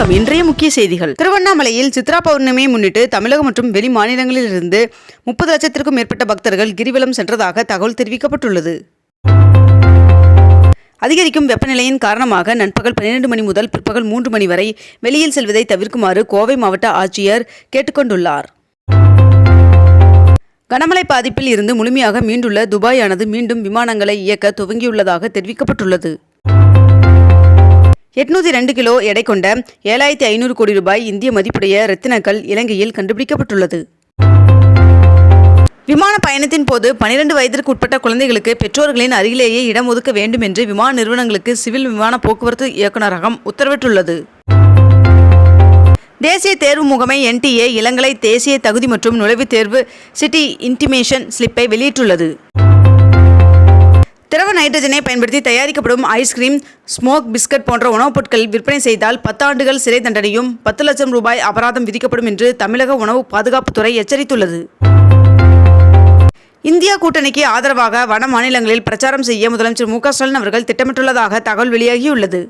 வணக்கம். இன்றைய முக்கிய செய்திகள். திருவண்ணாமலையில் சித்ரா பௌர்ணமியை முன்னிட்டு தமிழகம் மற்றும் வெளி மாநிலங்களிலிருந்து முப்பது லட்சத்திற்கும் மேற்பட்ட பக்தர்கள் கிரிவலம் சென்றதாக தகவல் தெரிவிக்கப்பட்டுள்ளது. அதிகரிக்கும் வெப்பநிலையின் காரணமாக நண்பகல் பன்னிரண்டு மணி முதல் பிற்பகல் மூன்று மணி வரை வெளியில் செல்வதை தவிர்க்குமாறு கோவை மாவட்ட ஆட்சியர் கேட்டுக்கொண்டுள்ளார். கனமழை பாதிப்பில் இருந்து முழுமையாக மீண்டுள்ள துபாயானது மீண்டும் விமானங்களை இயக்க துவங்கியுள்ளதாக தெரிவிக்கப்பட்டுள்ளது. எட்நூத்தி ரெண்டு கிலோ எடை கொண்ட ஏழாயிரத்தி ஐநூறு கோடி ரூபாய் இந்திய மதிப்புடைய ரத்தினக்கல் இலங்கையில் கண்டுபிடிக்கப்பட்டுள்ளது. விமான பயணத்தின் போது பனிரெண்டு வயதிற்கு உட்பட்ட குழந்தைகளுக்கு பெற்றோர்களின் அருகிலேயே இடம் ஒதுக்க வேண்டும் என்று விமான நிறுவனங்களுக்கு சிவில் விமான போக்குவரத்து இயக்குநரகம் உத்தரவிட்டுள்ளது. தேசிய தேர்வு முகமை என்டிஏ இளங்கலை தேசிய தகுதி மற்றும் நுழைவுத் தேர்வு சிட்டி இன்டிமேஷன் ஸ்லிப்பை வெளியிட்டுள்ளது. திரவ நைட்ரஜனை பயன்படுத்தி தயாரிக்கப்படும் ஐஸ்கிரீம் ஸ்மோக் பிஸ்கட் போன்ற உணவுப் பொருட்கள் விற்பனை செய்தால் பத்தாண்டுகள் சிறை தண்டனையும் பத்து லட்சம் ரூபாய் அபராதம் விதிக்கப்படும் என்று தமிழக உணவு பாதுகாப்புத்துறை எச்சரித்துள்ளது. இந்தியா கூட்டணிக்கு ஆதரவாக வட மாநிலங்களில் பிரச்சாரம் செய்ய முதலமைச்சர் மு ஸ்டாலின் அவர்கள் திட்டமிட்டுள்ளதாக தகவல் வெளியாகியுள்ளது.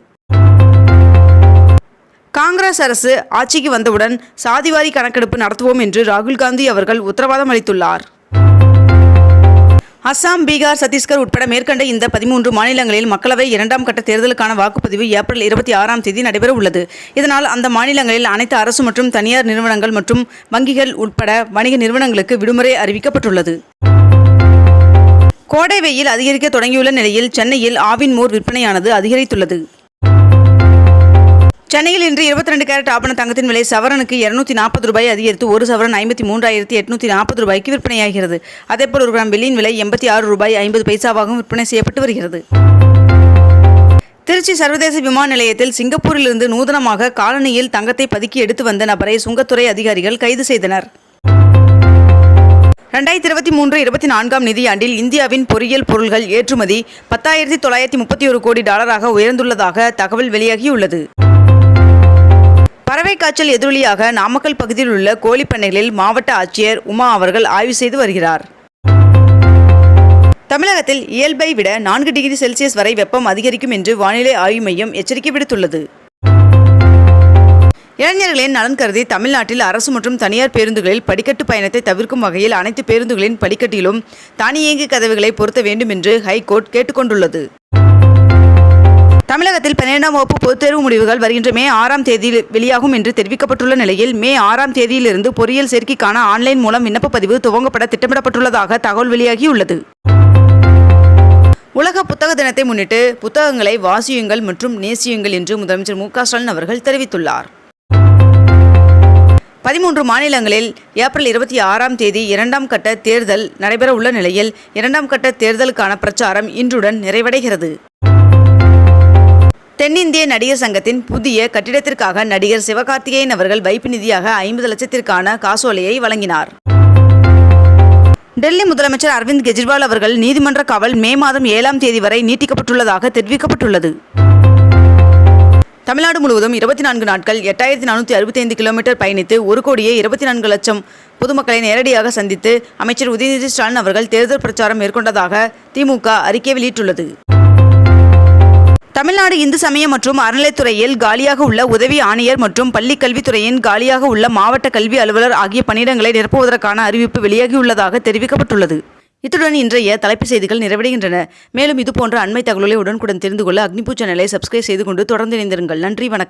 காங்கிரஸ் அரசு ஆட்சிக்கு வந்தவுடன் சாதிவாரி கணக்கெடுப்பு நடத்துவோம் என்று ராகுல் காந்தி அவர்கள் உத்தரவாதம் அளித்துள்ளார். அஸ்ஸாம் பீகார் சத்தீஸ்கர் உட்பட மேற்கண்ட இந்த பதிமூன்று மாநிலங்களில் மக்களவை இரண்டாம் கட்ட தேர்தலுக்கான வாக்குப்பதிவு ஏப்ரல் இருபத்தி ஆறாம் தேதி நடைபெற உள்ளது. இதனால் அந்த மாநிலங்களில் அனைத்து அரசு மற்றும் தனியார் நிறுவனங்கள் மற்றும் வங்கிகள் உட்பட வணிக நிறுவனங்களுக்கு விடுமுறை அறிவிக்கப்பட்டுள்ளது. கோடை வெயில் அதிகரிக்க தொடங்கியுள்ள நிலையில் சென்னையில் ஆவின் மோர் விற்பனையானது அதிகரித்துள்ளது. சென்னையில் இன்று இருபத்தி ரெண்டு கேரட் ஆபண தங்கத்தின் விலை சவரனுக்கு இருநூத்தி நாற்பது ரூபாய் அதிகரித்து ஒரு சவரன் ஐம்பத்தி மூன்றாயிரத்தி எட்நூத்தி நாற்பது ரூபாய்க்கு விற்பனையாகிறது. அதேபோல் ஒரு கிராம் வெள்ளியின் விலை எண்பத்தி ஆறு ரூபாய் ஐம்பது பைசாவாகவும் விற்பனை செய்யப்பட்டு வருகிறது. திருச்சி சர்வதேச விமான நிலையத்தில் சிங்கப்பூரிலிருந்து நூதனமாக காலனியில் தங்கத்தை பதுக்கி எடுத்து வந்த நபரை சுங்கத்துறை அதிகாரிகள் கைது செய்தனர். ரெண்டாயிரத்தி இருபத்தி மூன்று இருபத்தி நான்காம் நிதியாண்டில் இந்தியாவின் பொறியியல் பொருள்கள் ஏற்றுமதி பத்தாயிரத்தி தொள்ளாயிரத்தி முப்பத்தி ஒரு கோடி டாலராக உயர்ந்துள்ளதாக தகவல் வெளியாகியுள்ளது. பறவை காய்ச்சல் எதிரொலியாக நாமக்கல் பகுதியில் உள்ள கோழிப்பண்ணைகளில் மாவட்ட ஆட்சியர் உமா அவர்கள் ஆய்வு செய்து வருகிறார். தமிழகத்தில் இயல்பை விட நான்கு டிகிரி செல்சியஸ் வரை வெப்பம் அதிகரிக்கும் என்று வானிலை ஆய்வு மையம் எச்சரிக்கை விடுத்துள்ளது. இளைஞர்களின் நலன் கருதி தமிழ்நாட்டில் அரசு மற்றும் தனியார் பேருந்துகளில் படிக்கட்டு பயணத்தை தவிர்க்கும் வகையில் அனைத்து பேருந்துகளின் படிக்கட்டிலும் தானியங்கி கதவுகளை பொருத்த வேண்டும் என்று ஹைகோர்ட் கேட்டுக்கொண்டுள்ளது. தமிழகத்தில் பன்னிரெண்டாம் வகுப்பு பொதுத் தேர்வு முடிவுகள் வருகின்ற மே ஆறாம் தேதி வெளியாகும் என்று தெரிவிக்கப்பட்டுள்ள நிலையில் மே ஆறாம் தேதியிலிருந்து பொறியியல் சேர்க்கைக்கான ஆன்லைன் மூலம் விண்ணப்ப பதிவு துவங்கப்பட திட்டமிடப்பட்டுள்ளதாக தகவல் வெளியாகியுள்ளது. உலக புத்தக தினத்தை முன்னிட்டு புத்தகங்களை வாசியுங்கள் மற்றும் நேசியுங்கள் என்று முதலமைச்சர் மு ஸ்டாலின் அவர்கள் தெரிவித்துள்ளார். பதிமூன்று மாநிலங்களில் ஏப்ரல் இருபத்தி ஆறாம் தேதி இரண்டாம் கட்ட தேர்தல் நடைபெற உள்ள நிலையில் இரண்டாம் கட்ட தேர்தலுக்கான பிரச்சாரம் இன்றுடன் நிறைவடைகிறது. தென்னிந்திய நடிகர் சங்கத்தின் புதிய கட்டிடத்திற்காக நடிகர் சிவகார்த்திகேயன் அவர்கள் வைப்பு நிதியாக ஐம்பது லட்சத்திற்கான காசோலையை வழங்கினார். டெல்லி முதலமைச்சர் அரவிந்த் கெஜ்ரிவால் அவர்கள் நீதிமன்ற காவல் மே மாதம் ஏழாம் தேதி வரை நீட்டிக்கப்பட்டுள்ளதாக தெரிவிக்கப்பட்டுள்ளது. தமிழ்நாடு முழுவதும் இருபத்தி நான்கு நாட்கள் எட்டாயிரத்தி நானூற்றி அறுபத்தைந்து கிலோமீட்டர் பயணித்து ஒரு கோடியே இருபத்தி நான்கு லட்சம் பொதுமக்களை நேரடியாக சந்தித்து அமைச்சர் உதயநிதி ஸ்டாலின் அவர்கள் தேர்தல் பிரச்சாரம் மேற்கொண்டதாக திமுக அறிக்கை வெளியிட்டுள்ளது. தமிழ்நாடு இந்து சமய மற்றும் அறநிலைத்துறையில் காலியாக உள்ள உதவி ஆணையர் மற்றும் பள்ளிக் கல்வித்துறையின் காலியாக உள்ள மாவட்ட கல்வி அலுவலர் ஆகிய பணியிடங்களை நிரப்புவதற்கான அறிவிப்பு வெளியாகியுள்ளதாக தெரிவிக்கப்பட்டுள்ளது. இத்துடன் இன்றைய தலைப்புச் செய்திகள் நிறைவடைகின்றன. மேலும் இதுபோன்ற அண்மை தகவல்களை உடனுக்குடன் தெரிந்து கொள்ள அக்னிபூ சேனலை சப்ஸ்கிரைப் செய்து கொண்டு தொடர்ந்து இணைந்திருங்கள். நன்றி வணக்கம்.